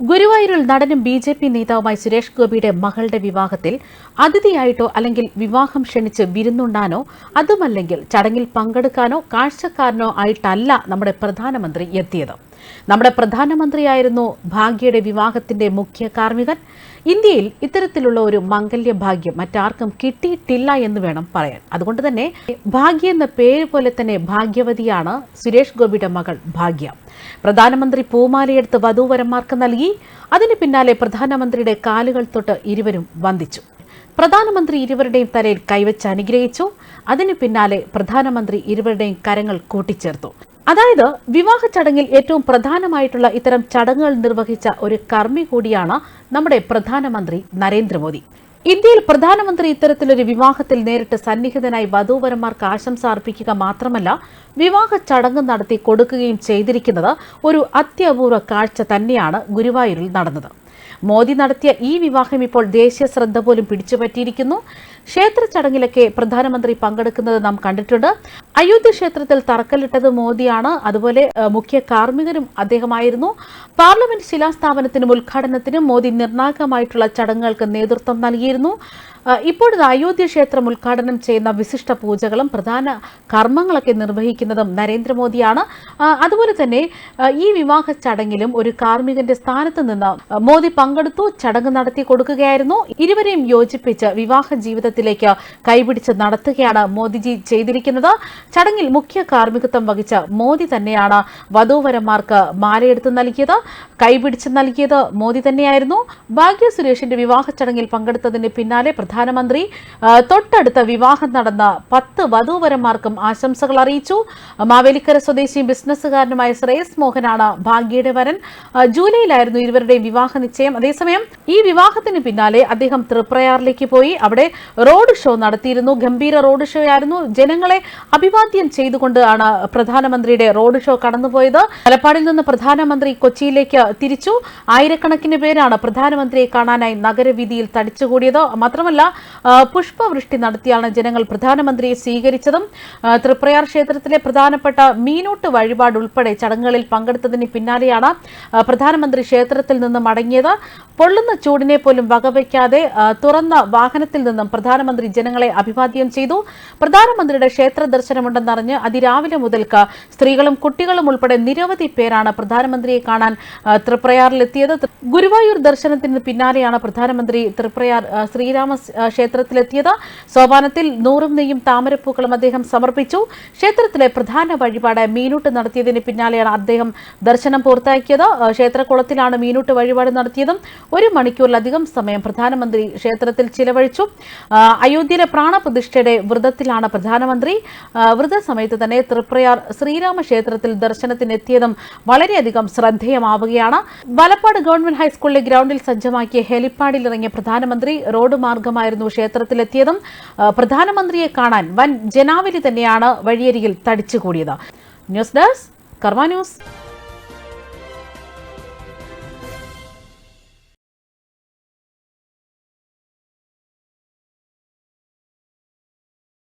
ഗുരുവായൂരിൽ നടനും B J P നേതാവുമായി സുരേഷ് ഗോപിയുടെ മകളുടെ വിവാഹത്തിൽ അതിഥിയായിട്ടോ അല്ലെങ്കിൽ വിവാഹം ക്ഷണിച്ച് വിരുന്നുണ്ടാനോ അതുമല്ലെങ്കിൽ ചടങ്ങിൽ പങ്കെടുക്കാനോ കാഴ്ചക്കാരനോ ആയിട്ടല്ല നമ്മുടെ പ്രധാനമന്ത്രി എത്തിയത്. നമ്മുടെ പ്രധാനമന്ത്രിയായിരുന്നു ഭാഗ്യയുടെ വിവാഹത്തിന്റെ മുഖ്യ കാർമ്മികൻ. ഇന്ത്യയിൽ ഇത്തരത്തിലുള്ള ഒരു മംഗല്യ ഭാഗ്യം മറ്റാർക്കും കിട്ടിയിട്ടില്ല എന്ന് വേണം പറയാൻ. അതുകൊണ്ട് തന്നെ ഭാഗ്യ എന്ന പേര് പോലെ തന്നെ ഭാഗ്യവതിയാണ് സുരേഷ് ഗോപിയുടെ മകൾ ഭാഗ്യ. പ്രധാനമന്ത്രി പൂമാലയെടുത്ത് വധൂവരന്മാർക്ക് നൽകി. അതിന് പിന്നാലെ പ്രധാനമന്ത്രിയുടെ കാലുകൾ തൊട്ട് ഇരുവരും വന്ദിച്ചു. പ്രധാനമന്ത്രി ഇരുവരുടെയും തലയിൽ കൈവച്ച് അനുഗ്രഹിച്ചു. അതിനു പിന്നാലെ പ്രധാനമന്ത്രി ഇരുവരുടെയും കരങ്ങൾ കൂട്ടിച്ചേർത്തു. അതായത് വിവാഹ ചടങ്ങിൽ ഏറ്റവും പ്രധാനമായിട്ടുള്ള ഇത്തരം ചടങ്ങുകൾ നിർവഹിച്ച ഒരു കർമ്മി കൂടിയാണ് നമ്മുടെ പ്രധാനമന്ത്രി നരേന്ദ്രമോദി. ഇന്ത്യയിൽ പ്രധാനമന്ത്രി ഇത്തരത്തിലൊരു വിവാഹത്തിൽ നേരിട്ട് സന്നിഹിതനായി വധൂവരന്മാർക്ക് ആശംസ അർപ്പിക്കുക മാത്രമല്ല വിവാഹ ചടങ്ങ് നടത്തി കൊടുക്കുകയും ചെയ്തിരിക്കുന്നത് ഒരു അത്യപൂർവ കാഴ്ച തന്നെയാണ് ഗുരുവായൂരിൽ നടന്നത്. മോദി നടത്തിയ ഈ വിവാഹം ഇപ്പോൾ ദേശീയ ശ്രദ്ധ പോലും പിടിച്ചുപറ്റിയിരിക്കുന്നു. ക്ഷേത്ര ചടങ്ങിലൊക്കെ പ്രധാനമന്ത്രി പങ്കെടുക്കുന്നത് നാം കണ്ടിട്ടുണ്ട്. അയോധ്യ ക്ഷേത്രത്തിൽ തറക്കല്ലിട്ടത് മോദിയാണ്. അതുപോലെ മുഖ്യ കാർമ്മികനും അദ്ദേഹമായിരുന്നു. പാർലമെന്റ് ശിലാസ്ഥാപനത്തിനും ഉദ്ഘാടനത്തിനും മോദി നിർണായകമായിട്ടുള്ള ചടങ്ങുകൾക്ക് നേതൃത്വം നൽകിയിരുന്നു. ഇപ്പോഴത്തെ അയോധ്യ ക്ഷേത്രം ഉദ്ഘാടനം ചെയ്യുന്ന വിശിഷ്ട പൂജകളും പ്രധാന കർമ്മങ്ങളൊക്കെ നിർവഹിക്കുന്നതും നരേന്ദ്രമോദിയാണ്. അതുപോലെ തന്നെ ഈ വിവാഹ ചടങ്ങിലും ഒരു കാർമ്മികന്റെ സ്ഥാനത്ത് നിന്ന് മോദി പങ്കെടുത്തു ചടങ്ങ് നടത്തി കൊടുക്കുകയായിരുന്നു. ഇരുവരെയും യോജിപ്പിച്ച് വിവാഹ ജീവിതത്തിലേക്ക് കൈപിടിച്ച് നടത്തുകയാണ് മോദിജി ചെയ്തിരിക്കുന്നത്. ചടങ്ങിൽ മുഖ്യ കാർമ്മികത്വം വഹിച്ച മോദി തന്നെയാണ് വധൂവരന്മാർക്ക് മാലയെടുത്ത് നൽകിയത് കൈപിടിച്ച് നൽകിയത് മോദി തന്നെയായിരുന്നു. ഭാഗ്യ സുരേഷിന്റെ വിവാഹ ചടങ്ങിൽ പങ്കെടുത്തതിന് പിന്നാലെ പ്രധാനമന്ത്രി തൊട്ടടുത്ത വിവാഹം നടന്ന പത്ത് വധൂവരന്മാർക്കും ആശംസകൾ അറിയിച്ചു. മാവേലിക്കര സ്വദേശിയും ബിസിനസ്സുകാരനുമായ ശ്രേയസ് മോഹനാണ് ഭാഗ്യയുടെ വരൻ. ജൂലൈയിലായിരുന്നു ഇരുവരുടെയും വിവാഹ നിശ്ചയം. അതേസമയം ഈ വിവാഹത്തിന് പിന്നാലെ അദ്ദേഹം തൃപ്രയാറിലേക്ക് പോയി. അവിടെ റോഡ് ഷോ നടത്തിയിരുന്നു. ഗംഭീര റോഡ് ഷോ ആയിരുന്നു. ജനങ്ങളെ അഭിവാദ്യം ചെയ്തുകൊണ്ടാണ് പ്രധാനമന്ത്രിയുടെ റോഡ് ഷോ കടന്നുപോയത്. മലപ്പാടിൽ നിന്ന് പ്രധാനമന്ത്രി കൊച്ചിയിലേക്ക് തിരിച്ചു. ആയിരക്കണക്കിന് പേരാണ് പ്രധാനമന്ത്രിയെ കാണാനായി നഗരവീതിയിൽ തടിച്ചുകൂടിയത്. മാത്രമല്ല പുഷ്പവൃഷ്ടി നടത്തിയാണ് ജനങ്ങൾ പ്രധാനമന്ത്രിയെ സ്വീകരിച്ചതും. തൃപ്രയാർ ക്ഷേത്രത്തിലെ പ്രധാനപ്പെട്ട മീനോട്ട് വഴിപാട് ഉൾപ്പെടെ ചടങ്ങുകളിൽ പങ്കെടുത്തതിന് പിന്നാലെയാണ് പ്രധാനമന്ത്രി ക്ഷേത്രത്തിൽ നിന്ന് മടങ്ങിയത് പൊള്ളുന്ന ചൂടിനെ പോലും വകവയ്ക്കാതെ തുറന്ന വാഹനത്തിൽ നിന്നും പ്രധാനമന്ത്രി ജനങ്ങളെ അഭിവാദ്യം ചെയ്തു. പ്രധാനമന്ത്രിയുടെ ക്ഷേത്ര ദർശനമുണ്ടെന്നറിഞ്ഞ് അതിരാവിലെ മുതൽക്ക് സ്ത്രീകളും കുട്ടികളും ഉൾപ്പെടെ നിരവധി പേരാണ് പ്രധാനമന്ത്രിയെ കാണാൻ തൃപ്രയാറിലെത്തിയത്. ഗുരുവായൂർ ദർശനത്തിന് പിന്നാലെയാണ് പ്രധാനമന്ത്രി തൃപ്രയാർ ശ്രീരാമ ക്ഷേത്രത്തിലെത്തിയത്. സോപാനത്തിൽ നൂറും നെയ്യും താമരപ്പൂക്കളും അദ്ദേഹം സമർപ്പിച്ചു. ക്ഷേത്രത്തിലെ പ്രധാന വഴിപാട് മീനൂട്ട് നടത്തിയതിന് പിന്നാലെയാണ് അദ്ദേഹം ദർശനം പൂർത്തിയാക്കിയത്. ക്ഷേത്രക്കുളത്തിലാണ് മീനൂട്ട് വഴിപാട് നടത്തിയതും. ഒരു മണിക്കൂറിലധികം സമയം പ്രധാനമന്ത്രി ക്ഷേത്രത്തിൽ ചിലവഴിച്ചു. അയോധ്യയിലെ പ്രാണപ്രതിഷ്ഠയുടെ വ്രതത്തിലാണ് പ്രധാനമന്ത്രി. വ്രതസമയത്ത് തന്നെ തൃപ്രയാർ ശ്രീരാമ ക്ഷേത്രത്തിൽ ദർശനത്തിനെത്തിയതും വളരെയധികം ശ്രദ്ധേയമാവുകയാണ്. വലപ്പാട് ഗവൺമെന്റ് ഹൈസ്കൂളിലെ ഗ്രൗണ്ടിൽ സജ്ജമാക്കിയ ഹെലിപ്പാഡിൽ ഇറങ്ങിയ പ്രധാനമന്ത്രി റോഡ് മാർഗമായിരുന്നു ക്ഷേത്രത്തിലെത്തിയതും. പ്രധാനമന്ത്രിയെ കാണാൻ വൻ ജനാവലി തന്നെയാണ് വഴിയരികിൽ തടിച്ചുകൂടിയത്. News desk Karma news.